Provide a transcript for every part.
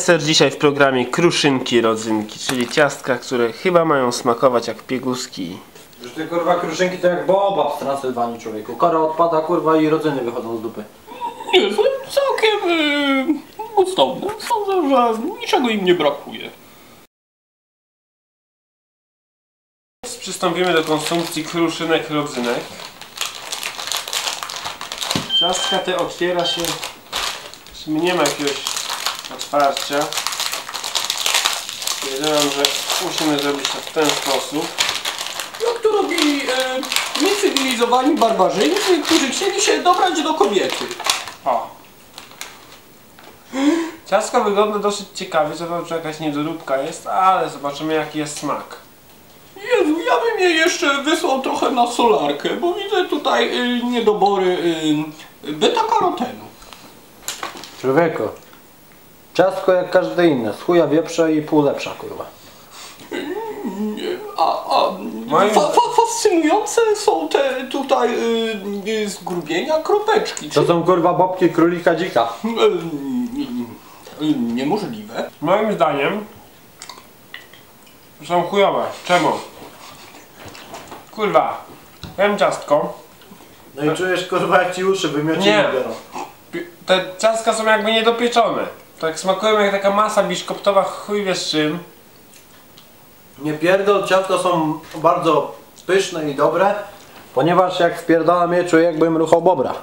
Deser dzisiaj w programie kruszynki rodzynki, czyli ciastka, które chyba mają smakować jak pieguski. Że te kurwa kruszynki to jak boba w Transylwanii człowieku. Kora odpada kurwa i rodzyny wychodzą z dupy. Nie, są całkiem yy, gustowne. Sądzę, że niczego im nie brakuje. Przystąpimy do konsumpcji kruszynek rodzynek. Ciastka te otwiera się, w sumie nie ma jakiegoś otwarcia. Wiedziałem, że musimy zrobić to w ten sposób. Jak to robili yy, niecywilizowani barbarzyńcy, którzy chcieli się dobrać do kobiety. O! Ciastko wygląda dosyć ciekawie, zobaczę, że jakaś niedoróbka jest, ale zobaczymy jaki jest smak. Jezu, ja bym je jeszcze wysłał trochę na solarkę, bo widzę tutaj yy, niedobory yy, beta-karotenu. Człowieku. Ciastko jak każde inne. Z chuja wieprze i pół lepsza kurwa. A, a Moim- fa, fa, fascynujące są te tutaj yy, yy, zgrubienia kropeczki. To są kurwa bobki królika dzika. Yy, yy, niemożliwe. Moim zdaniem są chujowe. Czemu? Kurwa, jem ciastko. No i czujesz kurwa jak ci uszy wymioci Nie. biorą. Pi- Te ciastka są jakby niedopieczone. Tak smakują jak taka masa biszkoptowa, chuj wie z czym. Nie pierdol, ciastka są bardzo pyszne i dobre. Ponieważ jak wpierdalam je czuję jakbym ruchał bobra.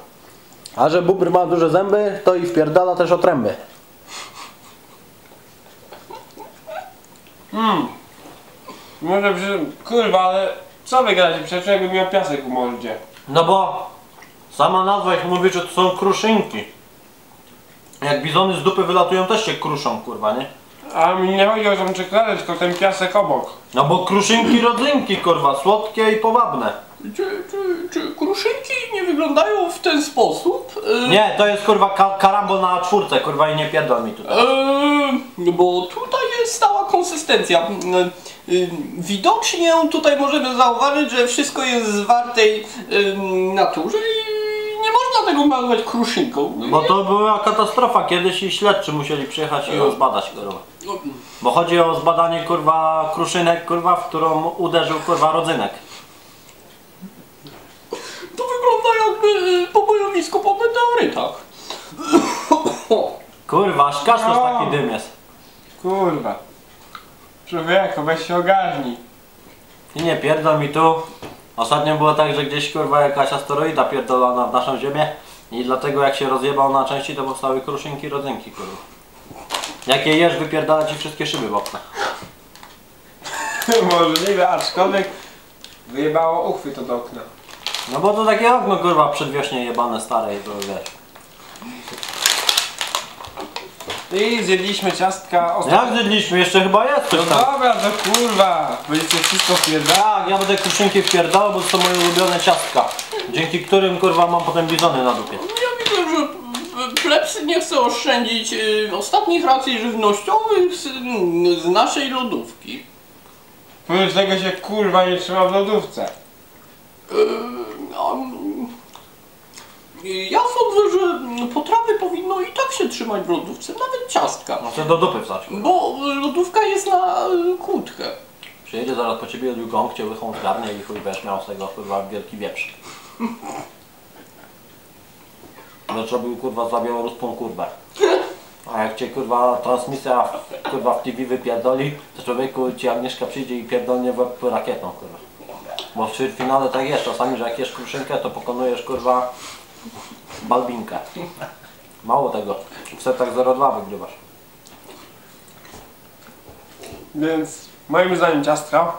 A że bóbr ma duże zęby, to i wpierdala też otręby. Może przy... Kurwa, ale co wy gracie? Przecież jakby miał piasek w mordzie. No bo sama nazwa ich mówi, że to są kruszynki. Jak bizony z dupy wylatują też się kruszą, kurwa, nie? A mi nie chodzi o tą czekoladę, tylko ten piasek obok. No bo kruszynki rodzynki, kurwa, słodkie i powabne. Czy, czy, czy kruszynki nie wyglądają w ten sposób? Yy, Nie, to jest kurwa ka karambol na czwórce, kurwa i nie pierdol mi tutaj. Yy, bo tutaj jest stała konsystencja. Yy, widocznie tutaj możemy zauważyć, że wszystko jest w zwartej yy, naturze i nie tego nazwać kruszynką. Bo to była katastrofa, kiedyś i śledczy musieli przyjechać i ją zbadać, kurwa. No, Bo chodzi o zbadanie, kurwa, kruszynek, kurwa, w którą uderzył, kurwa, rodzynek. To wygląda jakby yy, pobojowisko po meteorytach. Kurwa, aż kaszlosz No. taki dym jest. Kurwa. Człowieku, weź się ogarnij. I nie pierdol mi tu. Ostatnio było tak, że gdzieś kurwa jakaś asteroida pierdolona w naszą ziemię i dlatego jak się rozjebał na części to powstały kruszynki rodzynki kurwa. Jak je jesz wypierdala ci wszystkie szyby w oknach. Możliwe, aczkolwiek wyjebało uchwyt od okna. No bo to takie okno kurwa przedwiośnie jebane stare i to wiesz. I zjedliśmy ciastka Jak ostatnio. zjedliśmy? Jeszcze chyba jest No coś tam. dobra, to kurwa. Będziecie wszystko wpierdać. Tak, ja będę kruszynki wpierdalał, bo to są moje ulubione ciastka. Dzięki którym kurwa mam potem bizony na dupie. Ja widzę, że p- plebs nie chce oszczędzić yy, ostatnich racji żywnościowych z, z naszej lodówki. Powiedz tego się kurwa nie trzyma w lodówce. Yy, um, ja sądzę, że potrawy powinno i tak się trzymać w lodówce, nawet ciastka. No to do dupy wstać. Bo lodówka jest na y, kłódkę. Przyjedzie zaraz po ciebie gąk, cię łychą zgarnie i chuj będziesz miał z tego kurwa wielki wieprz. Lecz był kurwa za białoruską kurwę. A jak cię kurwa transmisja w- kurwa w TV wypierdoli, to człowieku ci Agnieszka przyjdzie i pierdolnie w łeb rakietą kurwa. Bo w finale tak jest czasami, że jak jesz kruszynkę, to pokonujesz kurwa balbinkę. Mało tego, w setach 0,2 wygrywasz. Więc moim zdaniem ciastka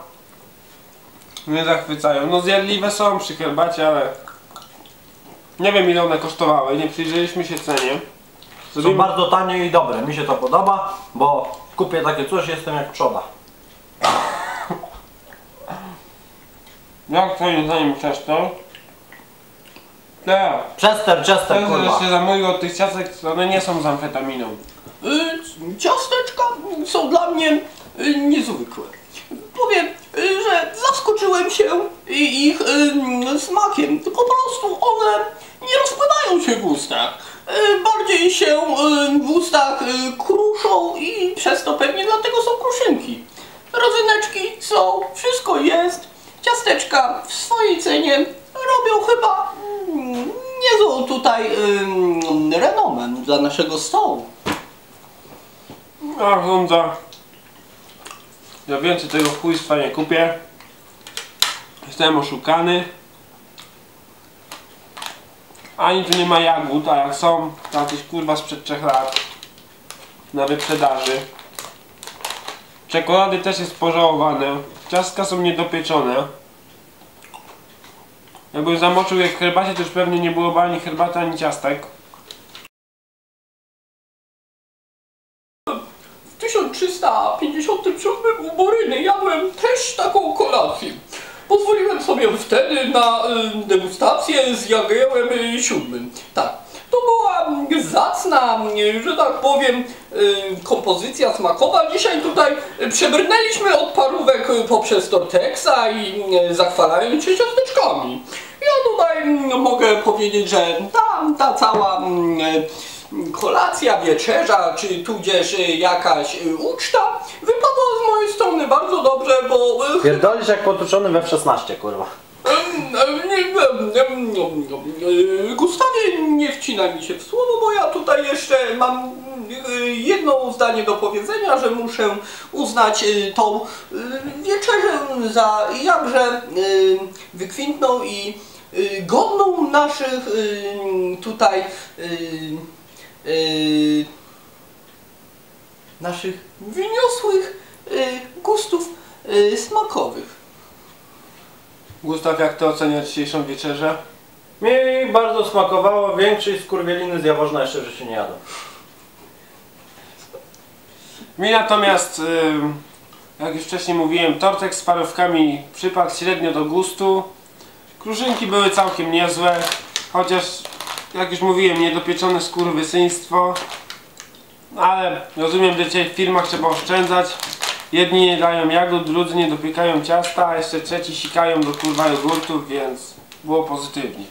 mnie zachwycają. No zjadliwe są przy herbacie, ale nie wiem ile one kosztowały, nie przyjrzeliśmy się cenie. Są Zrobimy... bardzo tanie i dobre. Mi się to podoba, bo kupię takie coś, jestem jak przoda. Jak twoim zdaniem ciasto? Tak. Chester, Chester, że kurwa. się zamówił od tych ciastek, one nie są z amfetaminą. Y, ciasteczka są dla mnie y, niezwykłe. Powiem, y, że zaskoczyłem się ich y, smakiem. Po prostu one nie rozpływają się w ustach. y, bardziej się y, w ustach y, kruszą i przez to pewnie dlatego są kruszynki. Rodzyneczki są, wszystko jest, ciasteczka w swojej cenie robią chyba niezłą tutaj ym, renomę dla naszego stołu. A Honda. Ja więcej tego chujstwa nie kupię. Jestem oszukany. Ani tu nie ma jagód, a jak są, jakieś kurwa sprzed 3 lat. Na wyprzedaży. Czekolady też jest pożałowane. Ciastka są niedopieczone. Jakbym zamoczył w herbacie, to już pewnie nie byłoby ani herbaty, ani ciastek. W 1357 u Boryny jadłem też taką kolację. Pozwoliłem sobie wtedy na y, degustację z Jagiełem y, siódmym. Tak, y, zacna, że tak powiem, y, kompozycja smakowa. Dzisiaj tutaj y, przebrnęliśmy od parówek y, poprzez Tortexa i zachwalając się ciasteczkami. Ja tutaj mm, mogę powiedzieć, że ta, ta cała mm, kolacja, wieczerza, czy tudzież jakaś uczta wypadła z mojej strony bardzo dobrze, bo Pierdolisz jak potuczony we 16, kurwa. Gustawie, nie wcinaj mi się w słowo, bo ja tutaj jeszcze mam e, jedno zdanie do powiedzenia, że muszę uznać e, tą e, wieczerzę za jakże wykwintną i godną naszych tutaj naszych wyniosłych gustów smakowych. Gustaw, jak ty oceniasz dzisiejszą wieczerzę? Mi bardzo smakowało, większej skurwieliny z Jaworzna jeszcze w życiu nie jadłem. Mi natomiast, jak już wcześniej mówiłem, tortek z parówkami przypadł średnio do gustu. Kruszynki były całkiem niezłe, chociaż, jak już mówiłem, niedopieczone skurwysyństwo. Ale rozumiem, że dzisiaj w filmach trzeba oszczędzać. Jedni nie dają jagód, drudzy nie dopiekają ciasta, a jeszcze trzeci sikają do kurwa jogurtów, więc było pozytywnie.